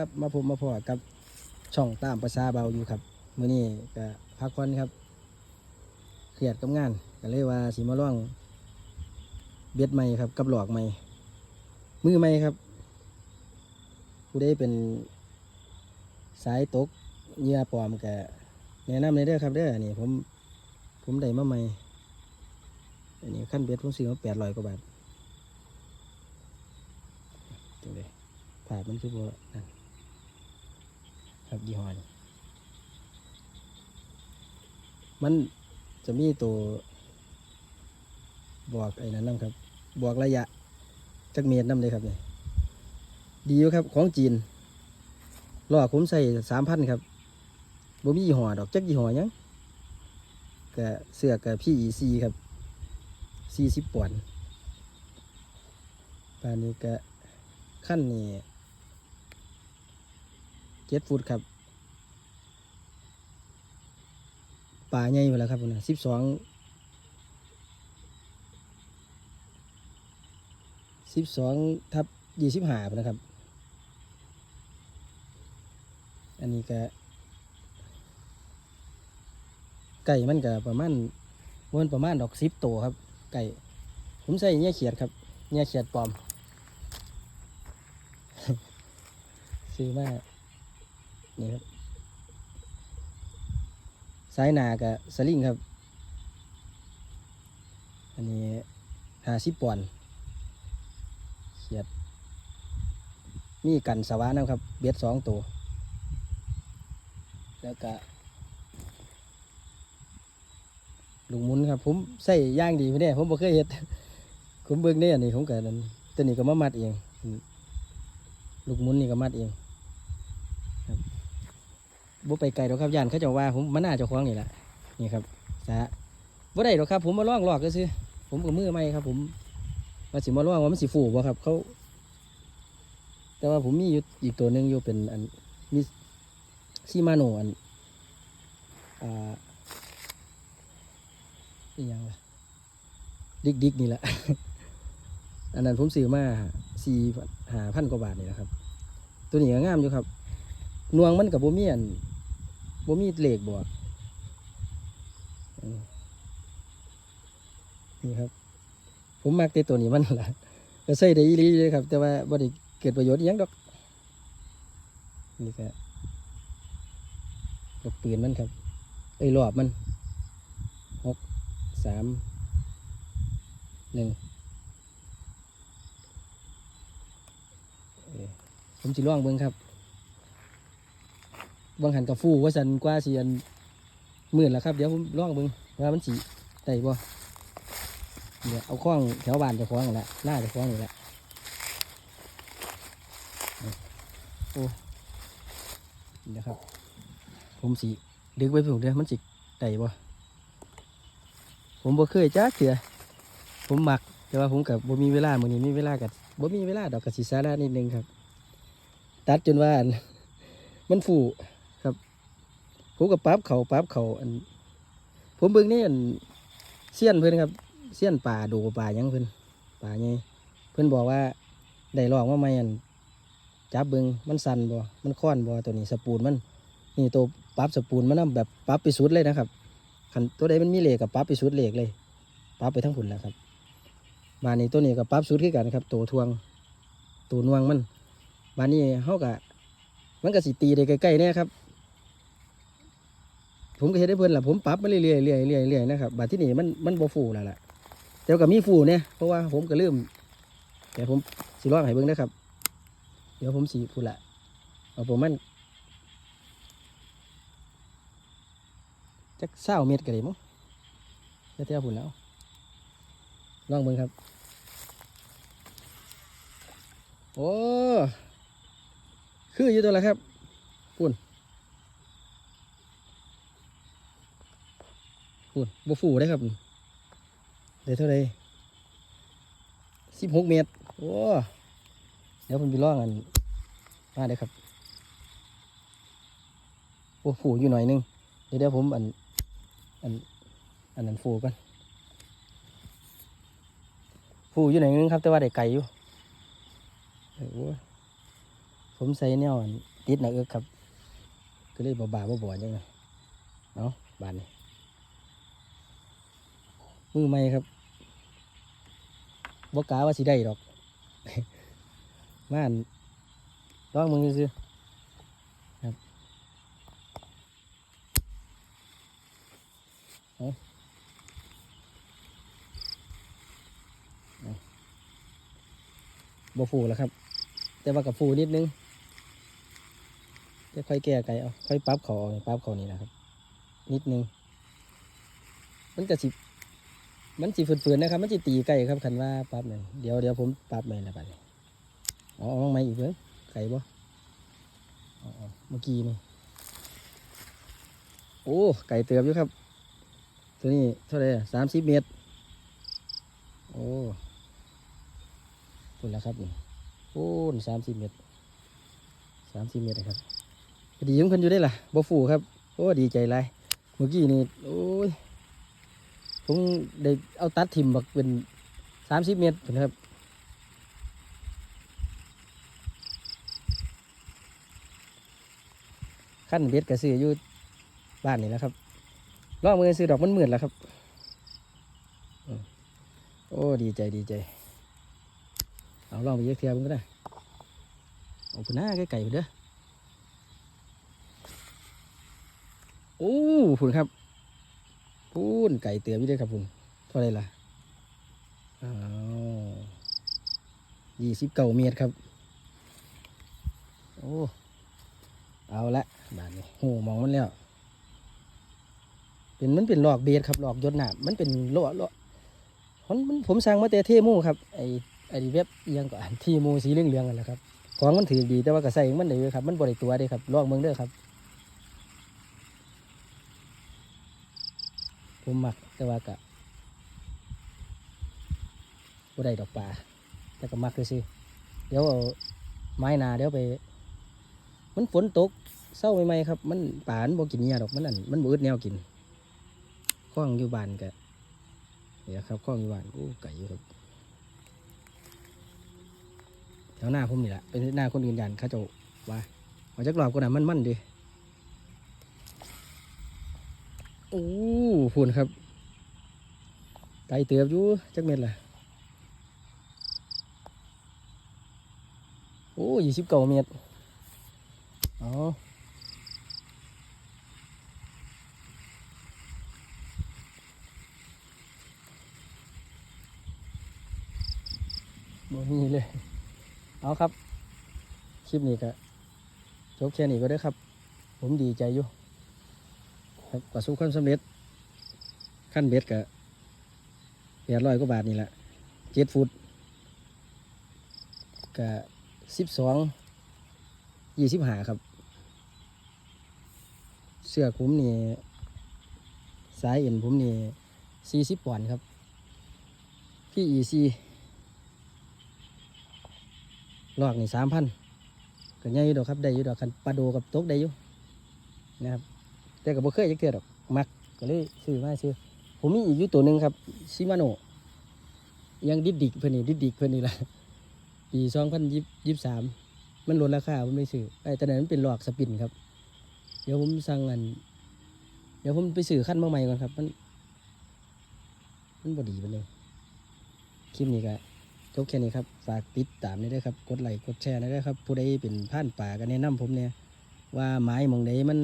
ครับมาพบมาพอกับช่องตามภาษาเบาอยู่ครับมื้อนี้ก็พักผ่อนครับเครียดกับงานก็เลยว่าสิมาล่องเบ็ดใหม่ครับ กับหลอกใหม่มือใหม่ครับผู้ใดเป็นสายตกเหยื่อปลอมก็แนะนำเลยเด้อครับเด้ออันนี่ผมผมได้มาใหม่อันนี้ขั้นเบ็ดผมซื้อมาแปดร้อยกว่าบาทจังเลยผ่าพมันคือบ่นั่น ครับยี่ห้อนี้มันจะมีตัวบอกไอ้นั้นนํครับ บอกระยะจักเมตรนํเลยครับเนี่ยดีอยู่ครับของจีนล้อผมใส่สามพันครับบ่มียี่ห้อดอกจักยี่ห้อยังก็เสื้อกับพี่อีซีครับสี่สิบปอนด์ปานนี้ก็ขั้นนี่ เจ็ดฟุตครับป่าใหญ่ไปแล้วครับผมนะสิบสองสิบสองทับยี่สิบห้านะครับ อันนี้ก็ไก่มันก็ประมาณมันประมาณดอกสิบตัวครับ ไก่ผมใส่เนี่ยเขียดครับเนี่ยเขียดปลอมซื้อมา นี่ครับสายหนากับสลิงครับ อันนี้หาสิบปอนด์เขียด มีกันสวานะครับ เบ็ดสองตัว แล้วก็ลูกมุนครับ ผมใส่ย่างดีไม่ได้ผมบ่เคยเฮ็ดผมเบิ่งได้อันนี้ผมก็นั่นตัวนี้ก็มามัดเองลูกมุนนี่ก็มัดเอง บ่ไปไกลหรอกครับย่านเขาจะว่าผมมันน่าจะคว้าของนี่แหละนี่ครับสาบ่ได้หรอกครับ ผมมาล่องหลอกก็ซื้อผมกับมือไม่ครับ ผมว่าสิมาล่องว่ามันสิฟูบ่ครับเขาแต่ว่าผมมีอยู่อีกตัวหนึ่งอยู่เป็นอันมีซีมาโนอันอ่าอีหยังล่ะดิกดิกนี่แหละ อันนั้นผมซื้อมาสี่หาพันกว่าบาทนี่แหละครับ ตัวนี้ก็งามอยู่ครับนวงมันกับโบมีอัน บมีเหล็กบวกนี่ครับ ผมมักแต่ตัวนี้มันละก็ใส่ได้อีหลีเลยครับ แต่ว่าบ่ได้เกิดประโยชน์ยังดอกนี่ก็ลูกปืนมันครับ เอ้ยรอบมันหกสามหนึ่งผมจะล่องเบิ้งครับ บางหันกับฟูว่าสันกว่าเสีอันหมื่นแล้วครับ เดี๋ยวผมล่องเบิ้งว่ามันสีได้บ่เนี่ยเอาข้องแถวบ้านจะคล้องแหละหน้าจะคล้องนี่แหละนี่นะครับ ผมสีดึกไว้เพิ่งเด้อมันสิได้บ่ผมบ่เคยจ้าเถื่อผมหมักแต่ว่าผมกับบ่มีเวลามื้อนี้มีเวลากับบ่มีเวลาดอกกับสิสาระนิดนึงครับ ตัดจนว่านมันฟู ผมกับปั๊บเขาปั๊บเขาอัน ผมเบิ่งนี่อันเสี้ยนเพิ่อนครับเสี้ยนป่าดูป่ายังเพิ่อนป่าไงเพิ่อนบอกว่าได้ลองว่าไม่อันจับเบิงมันสั่นบ่ มันค้อนบ่ตัวนี้สปูนมัน นี่ตัวปั๊บสปูนมันนำแบบปั๊บไปสุดเลยนะครับขันตัวใดมันมีเหล็กกับปั๊บไปสุดเหล็กเลยปั๊บไปทั้งผุนแล้วครับบานนี้ตัวนี้กับปั๊บสุดคือกันครับ ตัวทวง ตัวนวงมันบานนี้เขากะมันก็สิตีได้ใกล้ๆเนี่ยครับ ผมก็เห็นได้เพื่อนแหละผมปรั๊บมาเรื่อยๆเรื่อยๆเรื่อยๆเรื่อยๆนะครับบาดที่นี่มันมันบ่ฟูแล้วล่ะแต่ก็มีฟูเนี่ยเพราะว่าผมก็เริ่มแต่ผมสิลองให้เบิ่งนะครับ เดี๋ยวผมสีพูละเอาผมมันจักเศร้าเม็ดกันเลยมั้งเท่าๆพูดแล้วลองเบิ่งครับ โอ้ คืออยู่ตัวละครับพูน พูนบ่ฟูได้ครับเดี๋ยวเท่าไรสิบหกเมตร โอ้ เดี๋ยวผมไปล่องอันมาได้ครับโอ้ฝูอยู่หน่อยนึง เดี๋ยวเดี๋ยวผมอัน อัน อันนั้นฝูกันฝูอยู่หน่อยนึงครับ แต่ว่าได้ไก่อยู่โอ้ผมใส่แนวอันติดหนะเอิกครับ ก็เลยบ่บาบ่บ่ยังไงเอาะบานนี้ มือใหม่ครับบ่กกาว่าสิได้ดอกม่านลองมึงซื้อๆครับบ่ฟูแล้วครับ แต่ว่ากับฟูนิดนึงจะค่อยแก้ไกเอาค่อยปั๊บเขาปั๊บเขานี่นะครับ นิดนึง มันก็สิ มันสิฝืนๆนะครับ มันสิตีไก่ครับคันว่าปรั๊บหนึ่งเดี๋ยวเดี๋ยวผมปรั๊บใหม่ละบัดนี้อาเอาใหม่อีกเพิ่งไก่บ่เมื่อกี้นี่โอ้ไก่เติบอยู่ครับ ตัวนี้เท่าไหร่สามสิบเมตร โอ้คุณแล้วครับนี่โอ้สามสิบเมตรสามสิบเมตรนะครับดีของเพิ่นอยู่ได้ล่ะบ่ฟูครับ โอ้ดีใจไรเมื่อกี้นี่โอ้ย ผมได้เอาตัดทิมบักเป็นสามสิบเมตรพุ่นครับขั้นเบ็ดกระซืออยู่บ้านนี่แล้วครับลองมือซื้อดอกมันหมื่นแล้วครับ โอ้ดีใจดีใจ เอาลองไปเยอะเทียบมันก็ได้เอาพุ่นหน้าไก่ๆเด้อโอ้คุณครับ พูนไก่เตือพี่ด้วยครับคุณเท่าไรล่ะอ้าวยี่สิบเก้าเมตรครับ โอ้ เอาละบานนี้โหมองมันแล้ว เป็นมันเป็นหลอกเบสครับหลอกยศหนามันเป็นโลโลมันมันผมสั่งมาแต่เทมูครับ ไอไอเว็บอิหยังก่อนทีมูสีเหลืองๆกันแหละครับ ของมันถือดีแต่ว่ากระใส่มันได้อครับ มันบริตัวเด้ครับลอกเมืองเด้อครับ ผมมักแต่ว่ากะบ่ได้ดอกปลาแต่ก็มักซื่อๆเดี๋ยวเอาไม้นาเดี๋ยวไป มันฝนตกเศร้าใหม่ๆครับ มันป่านบ่กินเนียดอกมันนั่นมันบ่อึดแนวกินข้องอยู่บ้านกะนี่แหละครับข้องอยู่บ้านโอ้ไก่อยู่ครับแถวหน้าผมนี่แหละเป็นหน้าคนอื่นยันเข้าจ้าว่าเอาจักรอบก็น่ะมันมันดิ โอ้ฝุ่นครับ ไก่เตือบอยู่จักเม็ดล่ะ โอ้ยี่สิบเก้าเมตรอ๋อบ่มีเลย เอาครับ คลิปนี้ก็จบแค่นี้ก็ได้ครับ ผมดีใจอยู่ ครับประสบความสำเร็จ ขั้นเบ็ดกับแปดร้อยกว่าบาทนี่แหละเจ็ดฟุตกับสิบสองยี่สิบห้าครับ เสื้อผมนี่สายเอ็นผมนี่สี่สิบปอนด์ครับพี่อีซีลอกนี่สามพันก็ใหญ่อยู่ดอกครับได้อยู่ดอกคันปลาโดกับตกได้อยู่นะครับ แต่ก็บ่เคยจักเทื่อดอกมักก็เลยซื้อมาซื้อผมมีอีกอยู่ตัวหนึ่งครับชิมาโนยังดิดดิกเพิ่นนี่ดิดดิกเพิ่นนี่ละปีสองพันยี่สามมันลดราคาผมไม่ซื้อไอ้ต่นั้นมันเป็นหลอกสปินครับ เดี๋ยวผมสั่งอัน เดี๋ยวผมไปซื้อขั้นมาใหม่ก่อนครับมันมันบดีไปเลยคลิปนี้ก็จบแค่นี้ครับ ฝากติดตามได้ด้วยครับ กดไลค์กดแชร์ได้ด้วยครับ ผู้ใดเป็นผ่านป่าก็แนะนำผมเนี่ยว่าไม้มองใดมัน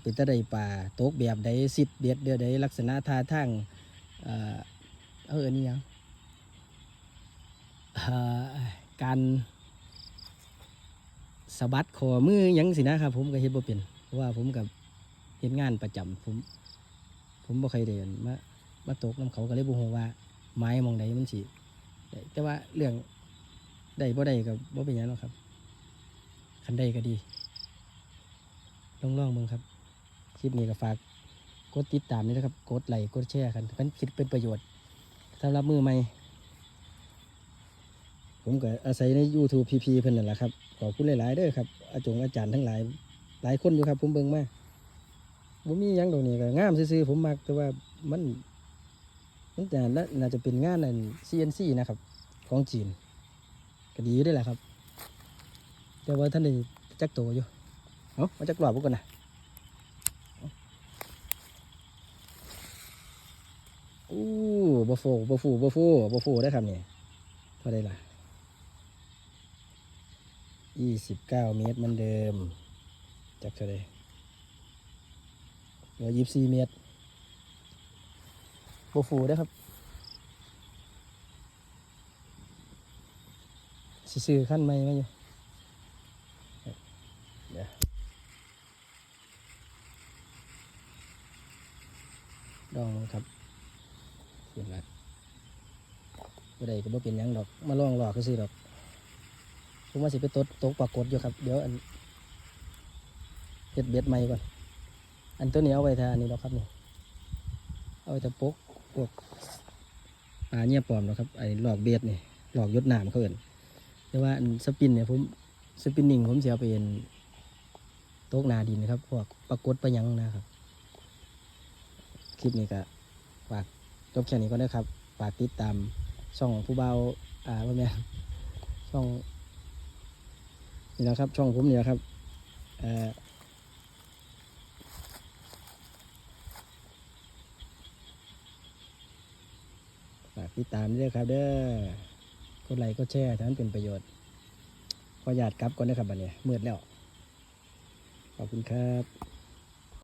เป็นตะไดป่าตกแบบใดสิทธิ์เบียดเดียวใดลักษณะท่าทางเอออันนี้ยังการสะบัดคอมือยังสินะครับ ผมก็เฮ็ดบ่เป็นเพราะว่าผมกับเฮ็ดงานประจำผม ผมบ่เคยเดินมามาตกน้ำเขาก็เลยบ่ฮู้ว่า ไม้มองใดมันสิแต่ว่าเรื่องได้บ่ได้ก็บ่เป็นหยังหรอกครับคันได้ก็ดี ลองลองๆเบิ่งครับ คลิปนี้ก็ฝากกดติดตามด้วยนะครับ กดไลค์กดแชร์กันมันคิดเป็นประโยชน์สำหรับมือใหม่ ผมก็อาศัยใน YouTube พีพีเพิ่นนั่นแหละครับ ขอบคุณหลาย ๆ เด้อครับ อาจงอาจารย์ทั้งหลาย หลายคนอยู่ครับ ผมเบิ่งมาบ่มียังดอกนี้ก็งามซื่อๆผมมักแต่ว่ามันมันจะน่าน่าจะเป็นงานนั่น CNC นะครับ ของจีน ก็ดีอยู่เด้แหละครับ แต่ว่าท่านได้จักตัวอยู่ เอามาจักรอบพวกกันนะอู้บ่โฟบ่ฟูบฟูบฟูได้ครับเนี่ยเท่าไดล่ะยี่สิบเก้าเมตรมันเดิมจักเท่าไดเหลือยี่สิบสี่เมตรบฟูได้ครับซื้อขั้นไหมไหมอยู่เดี๋ยว ดองครับเห็นละบ่ได้ก็บ่เป็นยังดอก มาลองหลอกก็ซื้อดอกผมว่าสิไปตดตกปรากฏอยู่ครับ เดี๋ยวอันเฮ็ดเบ็ดใหม่ก่อน อันตัวนี้เอาไว้ทาอันนี้ดอกครับนี่ เอาไว้ทาปกพวกปลาเนี่ยปลอมดอกครับ ไอ้หลอกเบ็ดนี่หลอกยดน้ำเขาเอินแต่ว่าอันสปินเนี่ยผมสปินนิ่งผมเสียเป็นโต๊ะนาดินนะครับ พวกปรากฏประยังนะครับ คลิปนี้ก็ฝากจบแค่นี้ก็ได้ครับฝากติดตามช่องผู้เบาอ่าว่าแม่นช่องนี่นะครับ ช่องผมเนี่ยครับเอ่อฝากติดตามด้วยครับ เด้อกดไลค์กดแชร์ถ้ามันเป็นประโยชน์ขอหยาดกลับก่อนนะครับบัดนี้มืดแล้ว ขอบคุณครับ